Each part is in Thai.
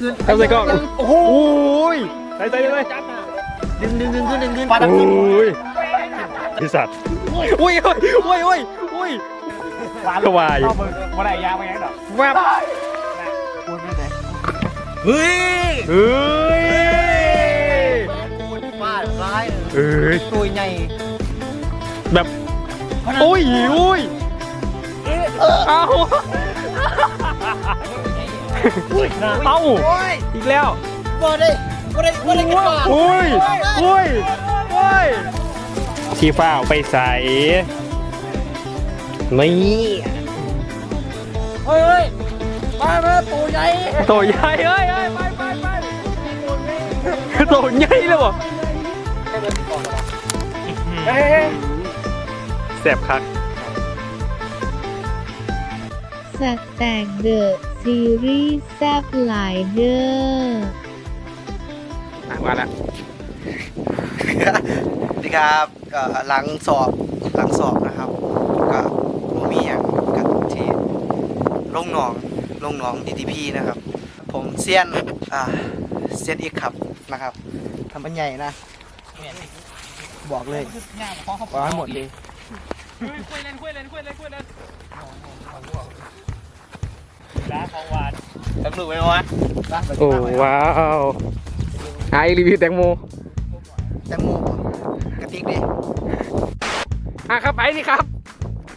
คืนทำใส่กล้องโอ้โหใส่ใส่เลยดึงดึงดึงขึ้นดึงขึ้นโอ้ยไอสัตว์อุ้ยอุ้ยอุ้ยอุ้ยอุ้ยกวายว่าไหนยางไปยังดอกแวบเฮ้ยเฮ้ยฟาดร้ายเอ้ยตัวใหญ่แบบอุ้ยอุ้ยเอา เอ้าโอ้ยอีกแล้วบ่ได้บ่ได้บ่ได้กันว่าอุ้ยอุ้ยอุ้ยชีฟ้าเอาไปใส่นี่เฮ้ยมามาตัวใหญ่ตัวใหญ่เอ้ยเอ้ยไปไปไปตัวใหญ่เลยบ่แสบคักสแต็กเดอะ ซีรีส์แซบหลายเด้อมาแล้วดีครับก็หลังสอบหลังสอบนะครับ ก็บ่มีอย่างกับที่ลงหนองลงหนอง DTP นะครับ ผมเซียนอ่าเซียนอีกครับนะครับทำมันใหญ่นะ บอกเลยบอกให้หมดเลยคุยเล่นคุยเล่นคุยเล่นคุยเล่น ร้านของหวานสักหนึ่งไหมวะโอ้ว้าวไอรีวิวแตงโมแตงโมกระติกดิอะครับไอ้นี่ครับ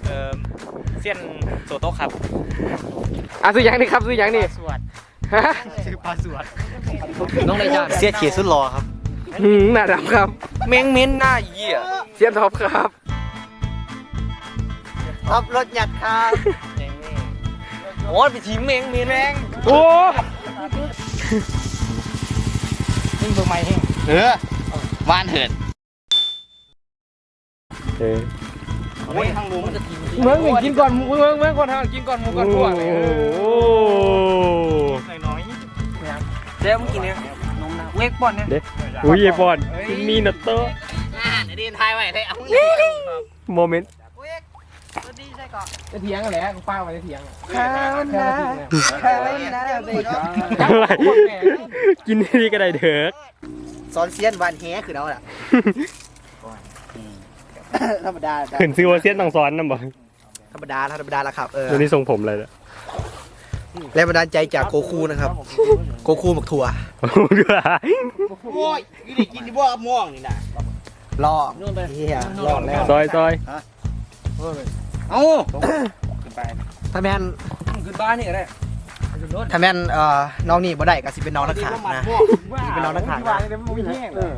เอ่อเส้นโซโต้ครับอะซื้อยังนี่ครับซื้อยังนี่สวัสดฮะชื่อปลาสวดน้องนายจ้าเสียเขียสุดรอครับหืมหน้าดำครับ เม้งเม้นหน้าเหี้ยเซียนท็อปครับท็อปรถหยัดครับ โอ้ยไปทีมเม้งเม้นแม่งโอ้นี่เบอร์ใหม่เองเออวานเถิดเออโอ้ยทางลุงมันจะทีมเมืองหนึ่งกินก่อนเมืองเมืองก่อนทางกินก่อนหมูก่อนพวกเลยโอ้น้อยๆเจ๊มึงกินเนี่ยนมนะเวกบอลเนี่ยเด็กอุ้ยไอ้บอลมีนัตเตอร์ดีนทายไว้ได้เอาโมเมนต์ดีใช่ ก่อนจะเถียงกันแหละกูป้ามาจะเถียงข้าวนะข้าวนะเด็กอะไรกินนี่ก็ได้เถอะสอนเซียนวานแฮคือเราแหละธรรมดาขึ้นซื้อว่าเซียนต้องซ้อนนะบอกธรรมดาธรรมดาละครับเออวันนี้ทรงผมอะไรล่ะแรงบันดาลใจจากโกคูนะครับโกคูหมกถั่วโอ้โหด้วยโอ้ยกินดิกินดิบ่ม่วงนี่นะรอเฮียรอแล้วซอยซอย เอ้าขึ้นไปถ้าแม่นขึ้นบ้านนี่ก็ได้ถ้าแม่นเอ่อน้องนี่บ่ได้ก็สิเป็นน้องนักข่าวนะสิเป็นน้องนักข่าวนะ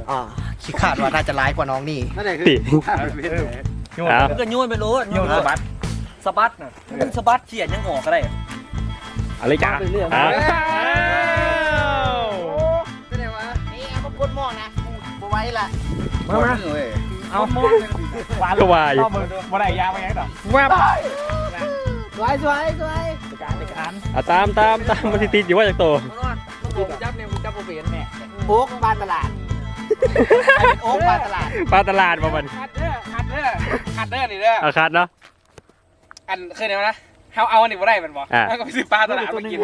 อ่าคิดคาดว่าน่าจะร้ายกว่าน้องนี่ติอ้าวก็โยนไปโลดโยนสะบัดสะบัดน่ะมันสะบัดเขียนยังออกก็ได้อะไรจ้าอ้าวเป็นไงวะนี่เอามากดหม้อนะบ่ไหว้ละมามา เอาหมดหวานก็วายต่อมือว่าไหนยางไปยังดอกแวบสวยสวยสวยการในการอะตามตามตามมันติดอยู่ว่าจากโตผมจับเนี่ยผมจับโปรเบียนแม่โอ๊กบ้านตลาดโอ๊กบ้านตลาดปลาตลาดมามันคัดเด้อคัดเด้อคัดเด้อนี่เด้ออาคาดเนาะอันเคยได้ไหมนะเฮาเอาอันนี้บ่ได้มันบ่อ่าเฮาก็ไปซื้อปลาตลาดมากิน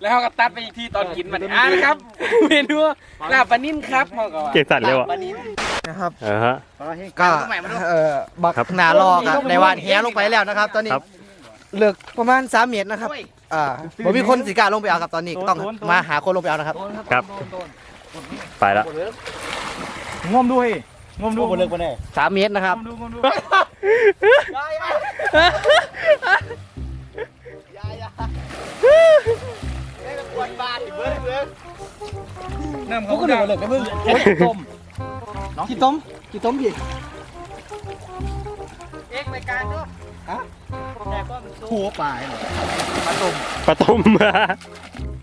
แล้วเฮาก็ตัดไปอีกที่ตอนกินมันอ่านะครับ เมนูลาบปลานิ่นครับเฮาก็ว่าเก่งสัตว์เลยวะ นะครับ เออฮะ ก็เอ่อบักครับหนาลอกอะในวานแหลงไปแล้วนะครับ ตอนนี้ครับเลือกประมาณ 3 เมตรนะครับอ่าบ่มีคนสิกล้าลงไปเอาครับตอนนี้ต้องมาหาคนลงไปเอานะครับ ครับไปละงมด้วยงมดูบ่เลิกบ่แน่สามเมตรนะครับ งมดูงมดูน้ำเขาก็เดือดเลยนะเพิ่งแค่ต้มกี่ต้มกี่ต้มพี่เอ็กรายการด้วยฮะแต่ก็มันหัวปลายปลาต้ม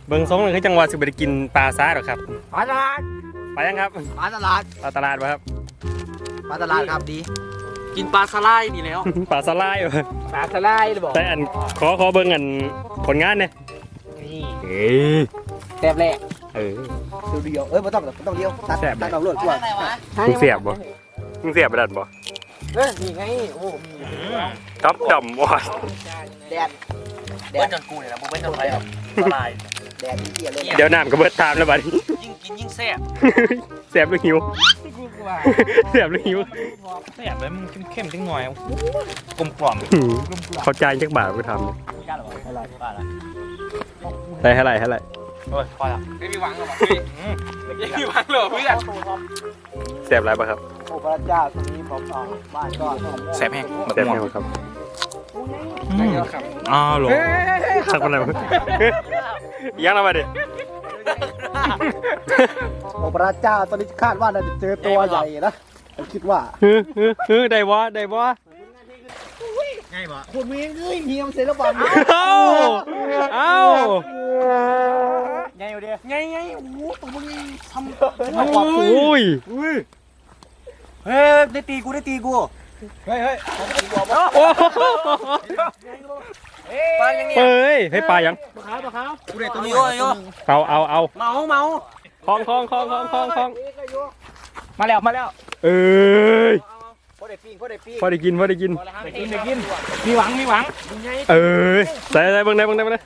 เบิ้งทรงเลยคือจังหวัดสุบไดกินปลาซ่าหรอครับปลาตลาดไปยังครับปลาตลาดปลาตลาดวะครับปลาตลาดครับดี กินปลาสไลด์ดีแล้วปลาสลายวะปลาสไลด์เลยบอกแต่อันขอขอเบิ้งอันผลงานเนี่ยนี่เอ้ยแซ่บแรกเออ เดียวๆเอ้ยไม่ต้องไม่ต้องเดียวตัดแซ่บไหม ตัดเอาเลือดกว่ามึงเสียบบ่มึงเสียบไปดันบ่เออนี่ไง โอ้มีจับจำบ่แดดเบิ้ลจนกูเนี่ยนะมึงเบิ้ลจนใครครับสไลด์แดดเหี้ยเลยเดี๋ยวน้ำก็เบิดตามแล้วบัดนี้ ยิ่งกินยิ่งแซ่บแสบหรือหิวกูกว่าแสบหรือหิวแซ่บเลยมันเข้มๆจังหน่อยกลมกล่อมหืมเขาจ่ายจักบาทไปทำเนี่ยได้เท่าไหร่เท่าไหร่ โอ้ยพอละไม่มีหวังหรอกพี่ไม่มีหวังหรอกเพื่อนแสบอะไรปะครับโอ้พระเจ้าตรงนี้ผมออกบ้านก็แซ่บแห้งแสบไหมครับอ๋อหรอสักคนไหนวะยังแล้วมาดิโอ้พระเจ้าตอนนี้คาดว่าน่าจะเจอตัวใหญ่นะผมคิดว่าฮึฮึฮึได้วะได้วะ คุณมีเอ้ยเฮียมเสร็จแล้วบ้างเอ้าเอ้าไงอยู่เดียไงไงโอ้โหตัวมึงทำอุ้ยเฮ้ยได้ตีกูได้ตีกูเฮ้ยเฮ้ยโอ้โหปลาอย่างเนี้ยเฮ้ยให้ปลายังกูได้ตัวนี้โยโย่เอาเอาเอาเมาเมาคล้องคล้องคล้องคล้องคล้องคล้องมาแล้วมาแล้วเอ้ยพอ ได้ปิ้งพอได้ปิ้งพอได้กินพอได้กินไปกินไปกินมีหวังมีหวังเอ้ยใส่ใส่เบิ่งได้เบิ่งได้เบิ่งได้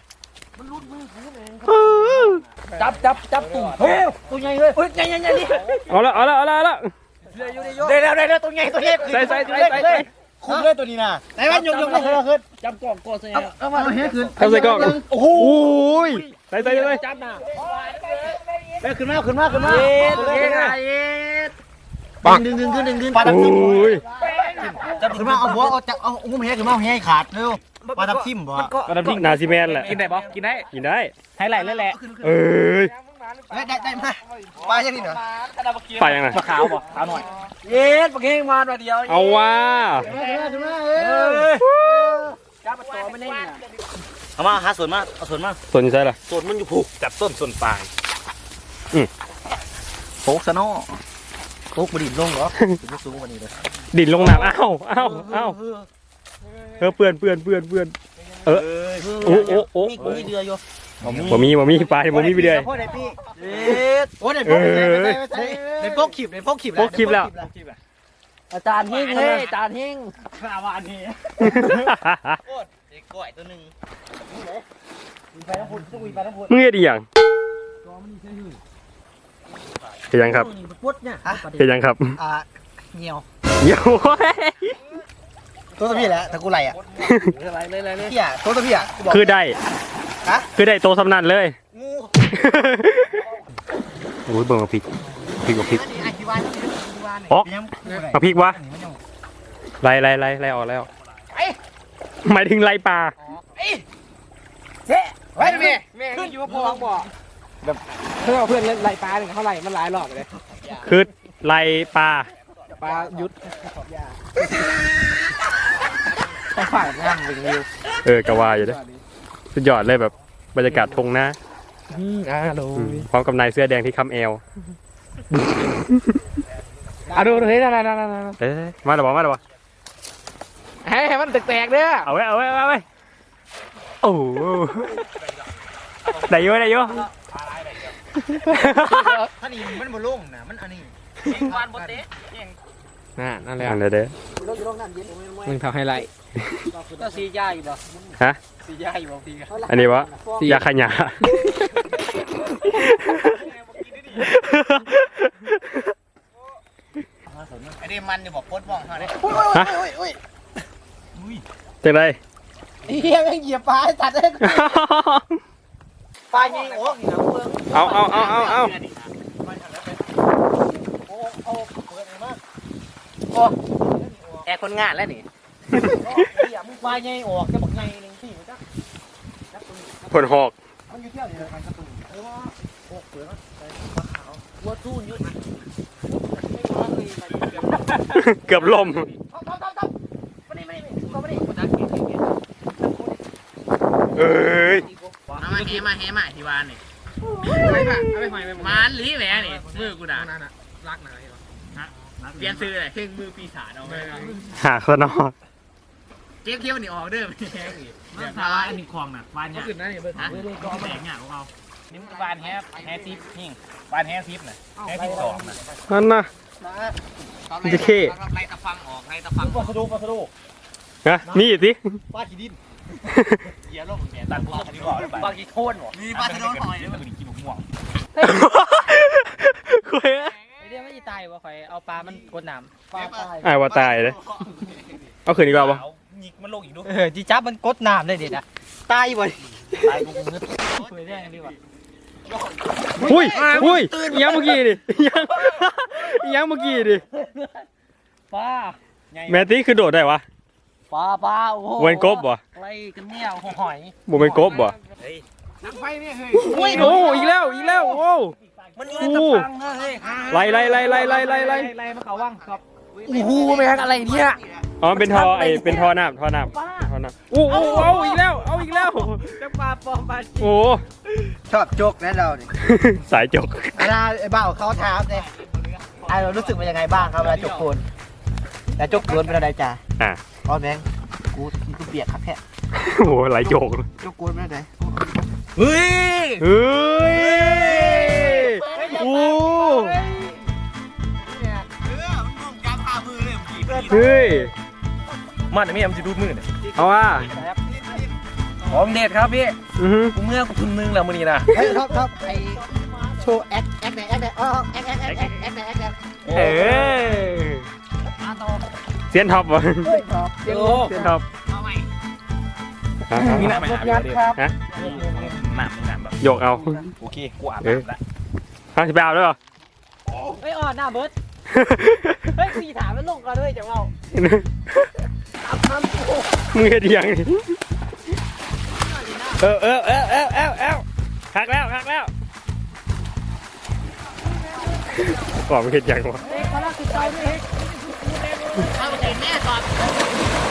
จับจับจับตุ่มเฮ้ยตัวใหญ่เลยเฮ้ยใหญ่ใหญ่ใหญ่ดิเอาละเอาละเอาละเอาละเดี๋ยวเดี๋ยวเดี๋ยวตัวใหญ่ตัวใหญ่ใส่ใส่ใส่ใส่ใส่คุ้มเลยตัวนี้นะไหนวะยกยกยกขึ้นจับกล่องกดใส่เอามาเฮ้ยขึ้นทำใส่กล้องโอ้โหใส่ใส่ใส่จับหน้าเฮ้ยขึ้นมาขึ้นมาขึ้นมาเย็ดขึ้นมาเย็ขึ้นดมาเย็ด ปังดึงดึงขึ้นดึงขึ้นโอ้ยจับขึ้นมาเอาหัวเอาจับเอาอุ้มเฮ้ขึ้นมาเฮ้ขาดเร็วปลาทับทิมบ่กระดิ่งนาซีแมนแหละกินได้ปะกินได้กินได้ให้ไหลเลยแหละเอ้ยได้ได้ได้มาปลาอย่างนี้เหรอไปยังไงปลาขาวปะขาวหน่อยเย็ดปลาเก่งมาตัวเดียวเอาว่าขึ้นมาขึ้นมาเฮ้ยจับปลาตัวไม่ได้เนี่ยเอามาหาส่วนมาเอาส่วนมาส่วนนี้ใช่ล่ะส่วนมันอยู่ผูกจับต้นส่วนปลายอืมโคกซะเนาะ โคกบดินลงเหรอจะสูงกว่านี้เลยดินลงน้ำอ้าเอ้าเอ้าวเออเปื่อนเปื่อนเปื่อนเปื่อน เออ โอ้โอ้โอ้มีมีเดือยอยู่บ่มีบ่มีปลาบ่มีไปเดือยพ่อได้พี่โอ้ได้พกได้พกขีบได้พกขีบพกคลิปแล้วอาจารย์เฮงเฮ้ยอาจารย์เฮงขาวานนี่เด็กก้อยตัวหนึ่งไปน้ำพุต้องวีไปน้ำพุมึงเฮ็ดอีหยัง เฮ็ดหยังครับปุ๊ดเนี่ยฮะเฮ็ดหยังครับอ่าเหี่ยวเดี๋ยวเว้ยตัวตัวพี่แหละถ้ากูไหลอะอะไรเลยอะไรเลยพี่อะตัวตัวพี่อะกูบอกคือได้ฮะคือได้โตสำนันเลยงูโอ้ยเบิ่งมาพริกพริกกับพริกอันนี้ไอ้ที่วานนี่ที่วานนี่อ๋อยังกูไหลมาพริกวะอันนี้มันยังไล่ไล่ไล่ไล่ออกแล้วหมายถึงไล่ปลาเจ๊ไว้แม่แม่ขึ้นอยู่ว่าพอบอก แบบเพื่อนเพื่อนเล่นไล่ปลาหนึ่งเท่าไหร่มันหลายรอบเลยคือไล่ปลาปลายุดต้องฝ่ายงานเป็นริวเออกะว่าอยู่เด้อสุดยอดเลยแบบบรรยากาศทงนะอืมอ่าดูอืมพร้อมกับนายเสื้อแดงที่คำเอวอะดูดูเฮ้ยนั่นนั่นนั่นนั่นเอ้ยมาเดี๋ยวบอกมาเดี๋ยวบอกให้ให้มันแตกๆเด้อเอาไว้เอาไว้เอาไว้โอ้โหได้เยอะได้เยอะ ท่านี่มันบ่ลุ่มนะมันอันนี้วานบนเตะน่ะนั่นแหละอันเดียวเด้อมึงทำให้ไรก็ซีย่าอยู่บ่ฮะซีย่าอยู่บ่พี่กันอันนี้วะยาขยะไอ้นี่มันอยู่บอกโคตรมองเขาเนี่ยฮะจังไรเฮียแม่งเหยียบปลาตัดเลย ปลายิงโอ้ยเอาเอาเอาเอาเอาแอร์คนงานแล้วนี่เฮียมึงปลาใหญ่ออกจะบอกใหญ่หนึ่งที่มันจะผลหอกมันอยู่เที่ยวเดียวกันกระตุ้นเออว่าโอ้เปลือกใส่ปลาขาววัวทุ่นยุ่นเกือบล่มานี่มานี่เอ้ย เอามาเฮมาเฮมาที่วานนี่ไปป่ะเอาไปหอยไปมานลีแหวนี่มือกูด่ารักหน่อยฮะเปลี่ยนซื้อเลยเพลงมือปีศาจเอาไปหาสนอเจ๊เคี้ยวนี่ออกเด้อไม่แห้งอีกมันพาอันนี้คลองน่ะบ้านเนี่ยขึ้นนะนี่เบิ่งฮะก็แบ่งอะของเรานี่มันบ้านแฮปแฮทิปหิ่งบ้านแฮทิปน่ะแฮทิปสองน่ะนั่นน่ะจะเข้ไล่ตะฟังออกไล่ตะฟังปลาสะดุปลาสะดุนะมีอีกสิปลาขี้ดิน เหี้ยโลกแม่ตันพวกนี้บอกบางทีโทษหรอมีปลาจะโดนหอยมันกินม่วงคุยเดี๋ยวไม่ตายวะข่อยเอาปลา มันกดน้ำปลาตายอ่าว่าตายเลยเอาคืนดีกว่าปะหยิกมันลงอีกด้วยเออจีจับมันกดน้ำได้เด็ดอะตายบ่ตายกูงึดคุยได้ยังดีวะอุ้ยอุ้ยยังเมื่อกี้ดิยังยังเมื่อกี้ดิปลาแมตตี้คือโดดได้วะ ปลาปลาโอ้โหเวนกบบ่อะไรกันเนี่ยหอยบ่เป็นกบบ่นักไฟเนี่ยเฮ้ยอุ้ยโอ้อีกแล้วอีกแล้วโอ้มันโอ้ไล่ไล่ไล่ไล่ไล่ไล่ไล่ไล่มาเขาว่างครับโอ้โหแม่งอะไรเนี่ยอ๋อเป็นทอไอเป็นทอน้ำทอน้ำทอน้ำอู้อู้เอาอีกแล้วเอาอีกแล้วจะปลาปลอมปลาโอ้ชอบโจกนะเราเนี่ยสายจกอันนั้นไอ้บ้าเขาถามเลยไอ้เรารู้สึกเป็นยังไงบ้างครับเวลาจกโคนแต่จกโคนเป็นอะไรจ้าอ่ะอ๋อแมงกูกูเปียกครับแค่โอ้ไหลจกจกโคนเป็นอะไรเฮ้ยเฮ้ยโอ้เออมันงงกลางพามือเลยเมื่อกี้เฮ้ยมันไม่มันจะดูดมือเนี่ยเอาว่าของเด็ดครับพี่อือฮึกูเมื่อกูทุนนึงแล้วมื้อนี้นะเฮ้ยท็อปท็อปไอโชว์แอคแอคไหนแอคไหนอ๋อแอคแอคแอคแอคแอคไหนแอคไหนเอ้ยเซียนท็อปวะเฮ้ยท็อป โอ้เซียนท็อปเอาใหม่ฮะมีหน้าไหมรถยัดครับฮะหน้าหน้าแบบโยกเอาโอเคกูอาบน้ำละฮะจะไปเอาด้วยเหรอเฮ้ยอ่อนหน้าเบิร์ดเฮ้ยคุยถามมันลงกันด้วยจังเอามึงเฮ็ดอีหยังนี่เออเออเออเออเออเออหักแล้วหักแล้วก่อนมึงเฮ็ดอีหยังวะ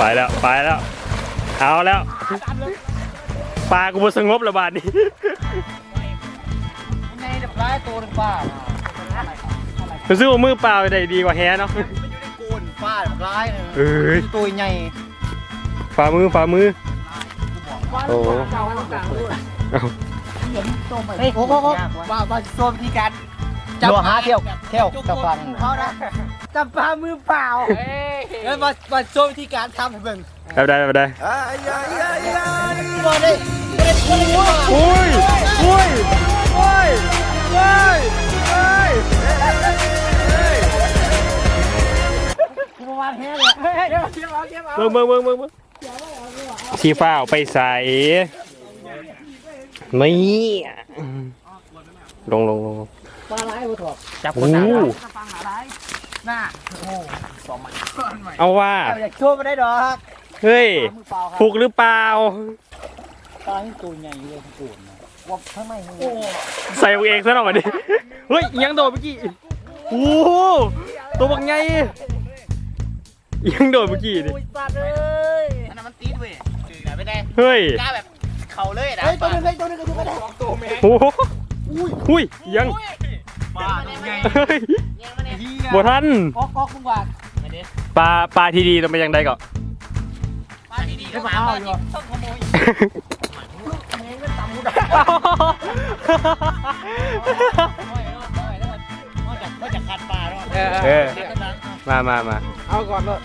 ไปแล้วไปแล้ว เอาแล้วปลากูบ่สงบระบาดนี้ในเด็กร้ายตัวหนึ่งปลารู้สึกว่ามือเปล่าได้ดีกว่าแฮเนาะโกนฟาดร้ายเลยเอ้ยตัวใหญ่ฝ่ามือฝ่ามือโอ้เฮ้ยโอ้โหว่าว่าโซมที่การ จับหาเที่ยวเที่ยวกับฟังเขานะจับปลามือเปล่าเฮ้ยเฮ้ยมามาโซมที่การทำให้เบิ่งแบบได้แบบได้บ่ได้บ่ได้กูว่าอุ้ยอุ้ยอุ้ยอุ้ยอุ้ยกูวางแค่เลยเฮ้ยเดี๋ยวเดี๋ยวเอาเดี๋ยวเอาเบิ่งเบิ่งเบิ่งเบิ่งเบิ่งชีฟ้าเอาไปใส่นี่ลงลงลง ปลาร้ายกูถอดจับโอ้คนหน้าฟังอะไรหน้าโอ้เอาว่าอยากช่วยมาได้ดอกเฮ้ยมือเปล่าครับฟุกหรือเปล่าปลาที่ตัวใหญ่เลยกูนะว่าทำไมมึงใส่เอาเองซะหน่อยวันนี้เฮ้ยยังโดดเมื่อกี้โอ้โหตัวบักไงยังโดดเมื่อกี้ดิอุ้ยสัตว์เลยอันนั้นมันตีดเว้ยจืดไหนไม่ได้เฮ้ยกล้าแบบเข่าเลยนะเฮ้ยตัวนึงเฮ้ยตัวนึงก็ดูกันได้โอ้โหอุ้ยยัง บ้าตัวใหญ่เฮ้ยบ่ทันก๊อกก๊อกมึงว่าปลาปลาที่ดีต้องไปยังไดก่อนบ้าดีๆไม่ก็มามาเอาอยู่ต้องขโมยก็จะคัดปลาแล้วเออมามามาเอาก่อนเลย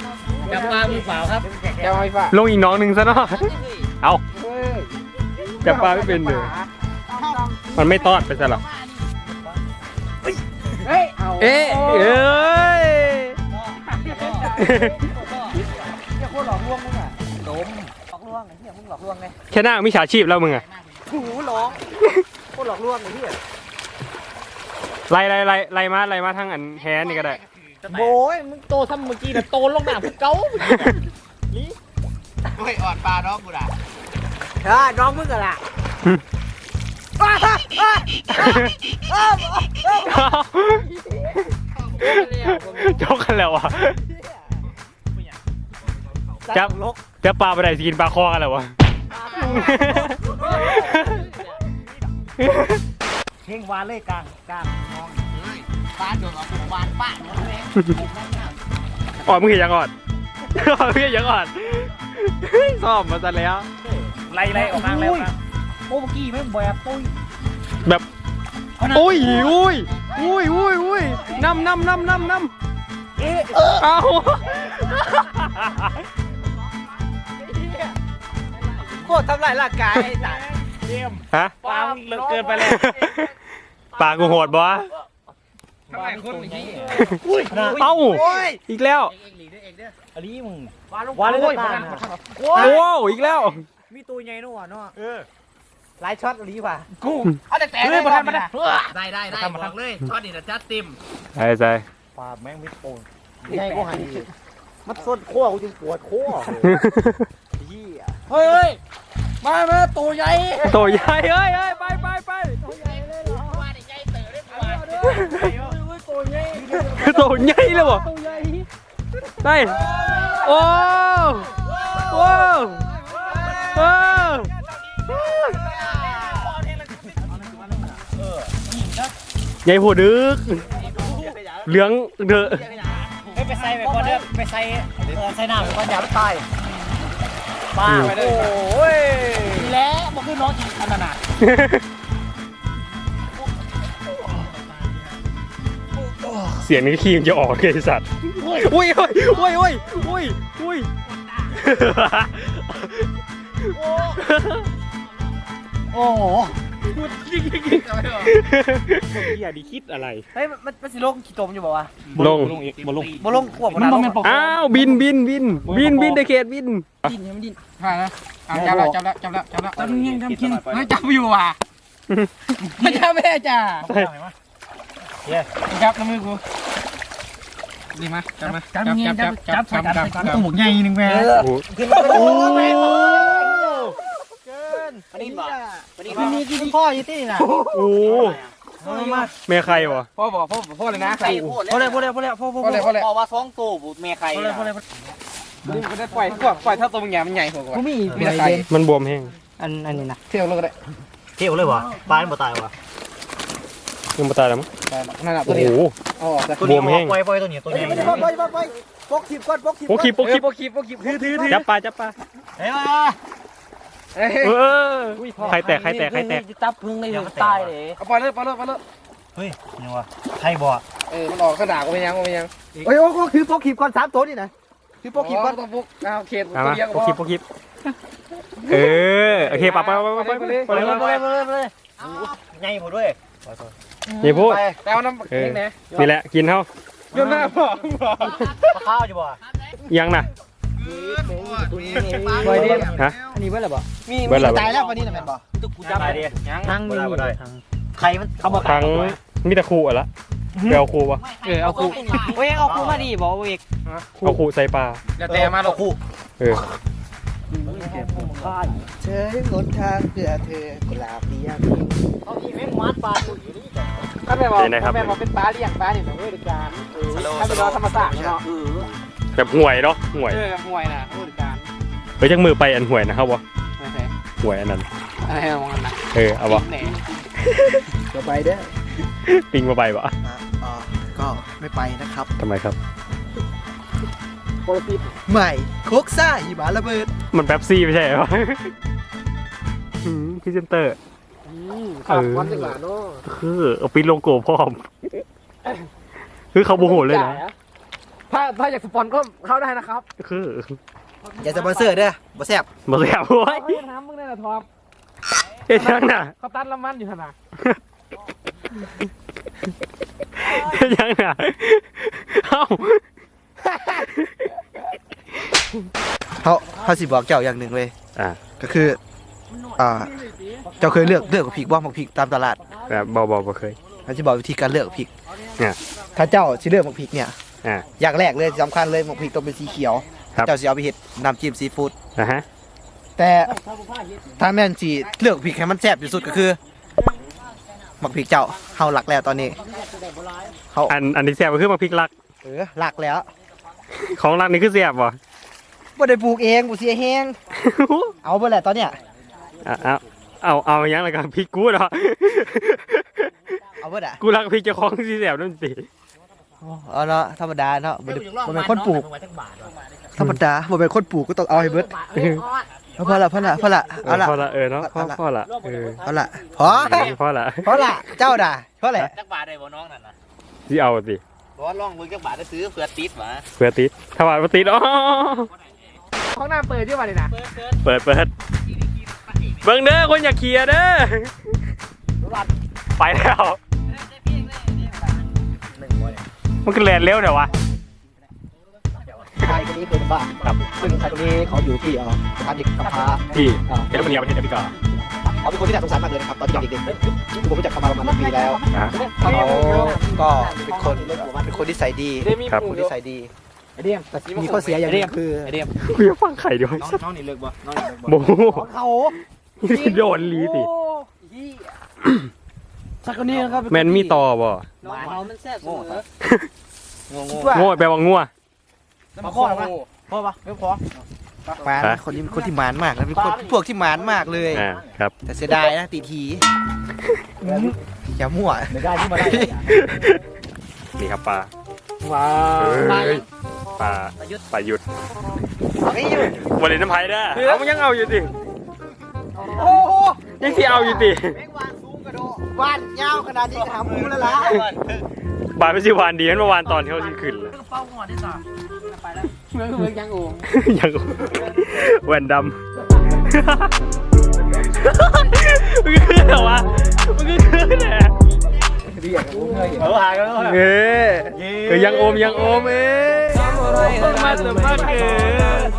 จับปลามือเปล่าครับจับไฟฟ้าลงอีกน้องหนึ่งซะเนาะเอาจับปลาไม่เป็นเลยมันไม่ตอดไปซะหรอเฮ้ย เอ๊ะเอ้ยอย่าโคตรหลอกลวงมึงอะดมหลอกลวงไอ้เหี้ยมึงหลอกลวงไงแค่หน้ามิจฉาชีพแล้วมึงอะหูร้องโคตรหลอกลวงไอ้เหี้ยไล่ไล่ไล่ไล่มาไล่มาทั้งอันแฮนนี่ก็ได้โอ้ยมึงโตทำเมื่อกี้แต่โตลงหนาเก้าเฮ้ยอ่อนปลาน้องกูด่าเออน้องมึงอะล่ะ จกกันแล้ววะจับจับปลาไปไหนสิกินปลาคอกันแล้ววะเพลงวานเลยกลางกลางน้องปลาโดนออกวานป้าน้องเลยอ๋อมึงเห็นยังก่อนอ๋อมึงเห็นยังก่อนซ่อมมาซะแล้วไล่ไล่ออกข้าแล้วนะ โอ้เมื่อกี้ไม่แบบปุ้ยแบบอุ้ยอุ้ยอุ้ยอุ้ยอุ้ยน้ำน้ำน้ำน้ำน้ำเอาโคตรทำลายร่างกายไอ้สัตว์เยี่ยมฮะปางเลิกเกินไปแล้วปากกูโหดบ่วะทำไมคนอย่างนี้เอ้าโอ้ยอีกแล้วอันนี้มึงวาเลยโอ้ยตาโอ้อีกแล้ว มีตัวใหญ่นู่นเนาะเออ หลายช็อตลีว่ะกูเอาแต่แต่เลยมาทำมาได้ได้ได้ได้บอกเลยช็อตนี่นะจัดเต็มใช่ใช่ปาแม่งไม่โป่งใหญ่กูหันมันส้นขั้วกูจึงปวดขั้วเหี้ยเฮ้ยเฮ้ยมามาตัวใหญ่ตัวใหญ่เอ้ยเอ้ยไปไปไปว่าได้ใหญ่เต๋อได้กว่าตัวใหญ่เลยบ่ได้โอ้โอ้โอ้ ใหญ่หัวดึก เหลืองเด้อเฮ้ยไปใส่ไปก่อนเด้อไปใส่เออใส่น้ำไปก่อนอย่ามันตายป้าไปเลยโอ้ยแล้วมันคือน้องอีกอันนั้นน่ะเสียงนี้ขี้มันจะออกเลยไอ้สัตว์อุ้ยอุ้ยอุ้ยอุ้ยอุ้ยอุ้ยโอ้ โหอย่าดิคิดอะไรเฮ้ยมันมันมันสิลงขี้ตมอยู่บอกว่าลงบ่ลงบ่ลงขั้วบ่ได้ลงอ้าวบินบินบินบินบินเดเขตบินผ่านนะจับแล้วจับแล้วจับแล้วจับแล้วจับยิงจำกินไม่จับอยู่ว่ะไม่จับแม่จ้าจับน้ำมือกูนี่มาจับมาจับจับจับจับจับจับตัวหมกใหญ่นึงแม่โอ้โอ้โห อันนี้บ่อันนี้มันมีกี่พ่ออยู่ที่นี่น่ะโอ้โหแม่ใครวะพ่อบอกพ่อพ่อเลยนะพอแล้วพอแล้วพอแล้วพอพอพ่อเลยพ่อเลยบอกว่าสองตัวบุแม่ใครพอแล้วพอแล้วนี่มันก็ได้ปล่อยปล่อยเท่าตัวมึงใหญ่มันใหญ่กว่ากูมีมีแต่ไข่มันบวมแห้งอันอันนี้นะเที่ยวเลยก็ได้เที่ยวเลยวะปลาบ่ตายวะยังมาตายแล้วมั้งนั่นแหละตัโอ้วโหนี้อ๋อแต่บวมแห้งปล่อยปล่อยตัวนี้ตัวนี้ไม่ได้ปล่อยปล่อยปล่อยปกขีบก่อนปกขีบโปกิบโปกิบโปกิบโปกิบถือถือถือจับปลาจับปลาเฮ้ยมา เอ้ยเออใครแตกใครแตกใครแตกจับพึ่งเลยอยู่ตายเลยเอาปล่อยเลยปล่อยเลยปล่อยเลยเฮ้ยนี่วะใครบ่เออมันออกขนาดก็ไม่ยังก็ไม่ยังโอ้ยโอ้ก็คือปกขีบก่อนสามตัวนี่นะคือปกขีบก่อนต้องพุกเอาเขตเอาตัวมาเดียวโปกิบโปกิบเออโอเคปลาไปไปไปไปไปไปเลยไปเลยไปเลยไปเลยใหญ่หมดด้วยอย่าพูดไปแต่เอาน้ำเออเองนะนี่แหละกินเท่าโยนหน้าพ่อพ่อปลาข้าวอยู่บ่ยังน่ะ ปล่อยดิฮะ อันนี้เบิ้ลหรือเปล่ามีเบิ้ลอะไรตายแล้ววันนี้นะแม่นบ่ตุ๊กกูจับดิทั้งมีใครมันเขาบ่ทั้งมีแต่คู่อะละไปเอาคู่ปะเออเอาคู่โอ้ยเอาคู่มาดิบอกเอกเอาคู่ใส่ปลาอย่าแต่มาหรอกคู่เออเธอหนทางเพื่อเธอกุหลาบเลี้ยงเขาอีเมฆมัดปลาตัวอยู่นี่ถ้าแม่บอกถ้าแม่บอกเป็นปลาเลี้ยงปลาเนี่ยเว้ยดิการถ้าเป็นรอธรรมศาสตร์เนาะ แบบห่วยเนาะห่วยเออห่วยนะเว้ยดิการไปจังมือไปอันห่วยนะครับวะไม่ใช่ห่วยอันนั้นอะไรมองกันนะเออเอาวะไหนจะไปเด้อปิงมาไปวะอ๋อก็ไม่ไปนะครับทำไมครับ โปรตีนใหม่โคกซ่าหิมะระเบิดมันแป๊บซี่ไม่ใช่เหรอพรีเซนเตอร์ขาดวันดีกว่าเนาะคือเอาปิดโลโก้พร้อม คือเขาโมโหเลยนะ ถ้าถ้าอยากสปอนก็เข้าได้นะครับคืออย่าสปอนเซอร์เด้อบ่แซ่บมาแล้วโว้ยเฮ้ยน้ำมึงได้ละทอมเฮ้ยยังน่ะเขาตัดละมันอยู่ขนาดเฮ้ยยังน่ะเอ้าเขาเขาสิบอกเจ้าอย่างหนึ่งเลยอ่าก็คืออ่าเจ้าเคยเลือกเลือกพริกบ้างพริกตามตลาดแบบเบาๆบ่เคยเขาจะบอกวิธีการเลือกพริกเนี่ยถ้าเจ้าสิเลือกพริกเนี่ย อ่า อย่างแรกเลยสำคัญเลยพริกต้องเป็นสีเขียว ครับ เจ้าสิเอาไปเฮ็ดน้ำจิ้มซีฟู้ดนะฮะ แต่ถ้าแม่นสิเลือกพริกให้มันแซ่บที่สุดก็คือหมักพริกเจ้าเฮาหลักแล้วตอนนี้เขาอันอันนี้แซ่บก็คือมาพริกลัก เออหลักแล้วของลักนี่คือแซ่บบ่ บ่ได้ปลูกเองบ่เสียแฮงเอาเบ่แหละตอนเนี้ยอะเอาเอาเอายังแล้วกันพริกกูเนาะเอาเบ่อะกูรักพริกเจ้าของสิแซ่บนั่นสิ เอาเนาะธรรมดาเนาะบ่ได้บ่เป็นคนปลูกจักบาทวะธรรมดาบ่เป็นคนปลูกก็ต้องเอาให้เบิดเอาพอละพอละพอละเอเอาอละพอละเออเนาะพอพอละเออพอละพอพอละพอละเจ้าด่าพอละจักบาทได้บ่น้องนั่นน่ะสิเอาสิบ่ลองเบิ่งจักบาทได้ซื้อเผื่อติดหวะเพื่อติดถ้าว่าบ่ติดอ๋อห้องน้ำเปิดที่วันนี้นะเปิดเปิดเบิ่งเด้อคนอย่าเคลียร์เด้อไปแล้ว มันก็แลนเร็วเดี๋ยววะ ชายคนนี้เป็นบ้าครับ ซึ่งชายคนนี้เขาอยู่ที่เอ่อสถานเด็กกำพร้าที่เอลเมเนียประเทศอเมริกาเขาเป็นคนที่น่าสงสารมากเลยนะครับตอนเด็กๆผมรู้จักเขามาประมาณหนึ่งปีแล้วอะเขาก็เป็นคนเป็นคนที่ใส่ดีครับ คนที่ใส่ดีไอเดียมแต่มีข้อเสียอย่างหนึงคือไอเดียมกูจะฟังไข่ด้วยน้องน้องนี่เลิกบ่น้องนี่เลิกบ่โบเขาโดนลีสิ ชายคนนี้นะครับแมนมีต่อบ่น้องเขามันแซ่บโง่โง่โง่โง่แปลว่างัวมาข้อปะข้อปะไม่พอมานคนนี้เป็นคนที่หมานมากนะเป็นคนพวกที่หมานมากเลยอ่าครับ แต่เสียดายนะตีทีอย่ามั่วไม่ได้ที่มาได้นี่ครับปลาว้าเฮ้ยปลาปลาหยุดวันนี้น้ำไผ่ได้อเอามันยังเอาอยู่ดิโอ้โหยังที่เอาอยู่ดิ บ้านยาวขนาดนี้ก็ทำมูแล้วล่ะบานไม่ใช่วานดีนั่นเมื่อวานตอนที่เขาที่ขึ้นเลยเป้าหัวได้ต่อไปแล้วเมืองเมืองยังโง่ยังแว่นดำมึงขึ้นเหรอวะมึงขึ้นแหละเออหากันแล้วเอ้ยเอ้ยยังโอมยังโอมเอ้ยมาสมัครเกิน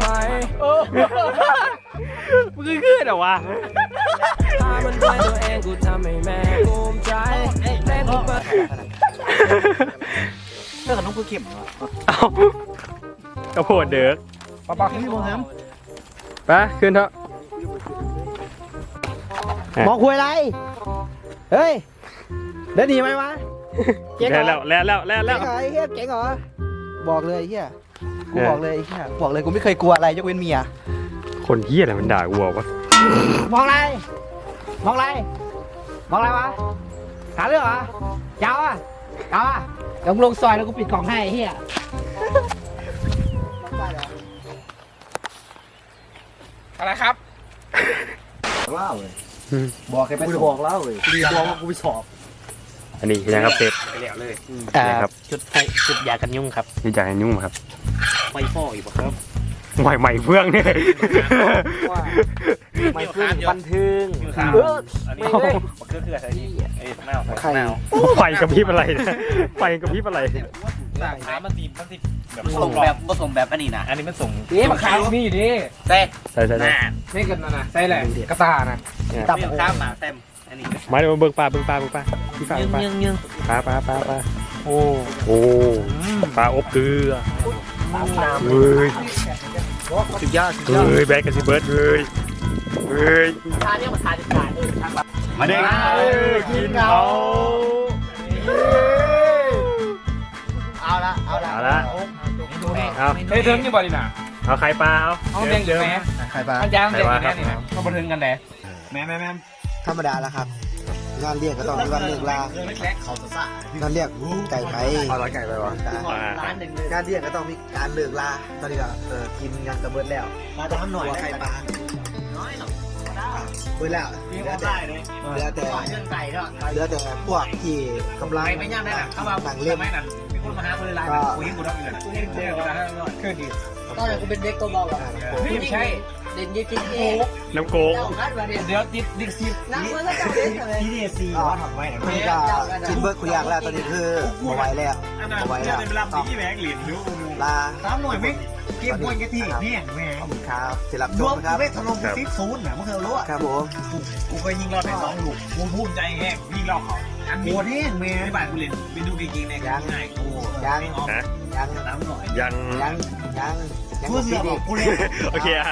มึงขึ้นเหรอวะ มันด้วยตัวเองกูทำให้แม่ภูมิใจเล่นทุกบทเรื่องกับน้องคือเข็มเอากระโพดเด็กปลาปลาขึ้นที่โรงแรมไปขึ้นเถอะมองคุยอะไร เฮ้ยได้ดีไหมวะเจ๊งเหรแล้อวแล้วแล้วแล้วแล้วเจ๋งเหรอไอ้เฮียเจ๋งเหรอบอกเลยไอ้เฮียกูเออบอกเลยไอ้เฮียบอกเลยกูไม่เคยกลัวอะไรยกเว้นเมียคนเหี้ยอะไรมันด่ากูวะมองอะไร มองอะไร มองอะไรวะ หาเรื่องเหรอเจ้าอะเจ้าอะเดี๋ยวมึงลงซอยแล้วกูปิดกล่องให้ไอ้เฮียอะไรครับบอกแค่ไปกูจะบอกแล้วเลยกูจะบอกว่ากูไปสอบอันนี้นะครับเซฟไปแล้วเลย อ่านะครับจุดไฟจุดยากันยุ่งครับนี่จ่ายยุ่งครับ ไฟฟอกอีกบ่ครับ ใหม่ใหม่เฟื่องเนี่ยไม่ขึ้นบันทึงเอออันนี้บักเกอร์คืออะไรนี่ไอ้แมวใครแมวไฟกระพริบอะไรนะไฟกระพริบอะไรน้ำมันตีมันตีแบบส่งแบบผสมแบบอันนี้นะอันนี้มันส่งนี่มาขายมีอยู่ดิเต้ใช่ใช่ใช่นี่กันนะนะใช่แหละกระตานะตับเรื่องข้ามมาเต็มอันนี้มาเดี๋ยวมาเบิกปลาเบิกปลาเบิกปลาพี่ปลาเบิกปลายังยังปลาปลาปลาปลาโอ้โอ้ปลาอบเกลือ เฮ้ยสุดยอดสุดยอดเฮ้ยแบกกันสิเบิร์ดเฮ้ยเฮ้ยทานเนี่ยมาทานทานเลยมาเด็กกินเขาเอาละเอาละเอาละเอาเฮ้ยเทิงยังบอดีน่ะเอาไข่ปลาเอาเอาแดงเยอะไหมใครปลาอันยางแดงแน่นี่นะมาบันเทิงกันแน่แม่แม่แม่ธรรมดาแล้วครับ งานเรียกก็ต้องมีวันเลิกลาแรกเขาจะซ่างานเรียกไก่ไทยเอาร้อยไก่ไปวะร้านหนึ่งเลยงานเรียกก็ต้องมีการเลิกลาตอนนี้ก็เออกินงานกระเบิดแล้วมาทำหน่อยหัวไข่ปลาน้อยหรอกเบิดแล้วพี่เหลืก็อแต่ได้เลยเหลือแต่เรื่องไก่ก็เหลือแต่พวกที่กำลังไปไม่ยากได้หนักเข้ามาหนังเล่มไม่หนักมีคนมาหาคนเลยไลน์คุยกูต้องเงินคุยกูต้องเงินขึ้นดีตอนนั้นกูเป็นเด็กตัวเบาหรอไม่ใช่ เด่นยี่สิบเองน้ำโกงเดี๋ยวติดดิซีน้ำมันก็จับเล่นเลยที่ดีซีก็ทำไว้นะนี่ก็กินเบิร์ดคุยอยากแล้วตอนนี้คือมาไหวแล้วมาไหวแล้วต้องที่แบงค์เหรียญรู้ลาสามหน่วยไม่เก็บมวยกันที่นี่แม่ขอบคุณครับเสร็จรับชรวมมนะครับเวทถล่มซิปศูนย์นะเมื่อเคยรู้อะครับผมกูก็ยิงรอดไปสองลูกกูภูมิใจแห้งยิงรอบเขาอันโหดแห้งแม่ไม่บาดกูเล่นไปดูจริงๆในยังไงกูยังนะยังน้ำหน่อยยังยังยังยังกูบ่เสีปิยดบอีอกกกูเล่นโอเคอะ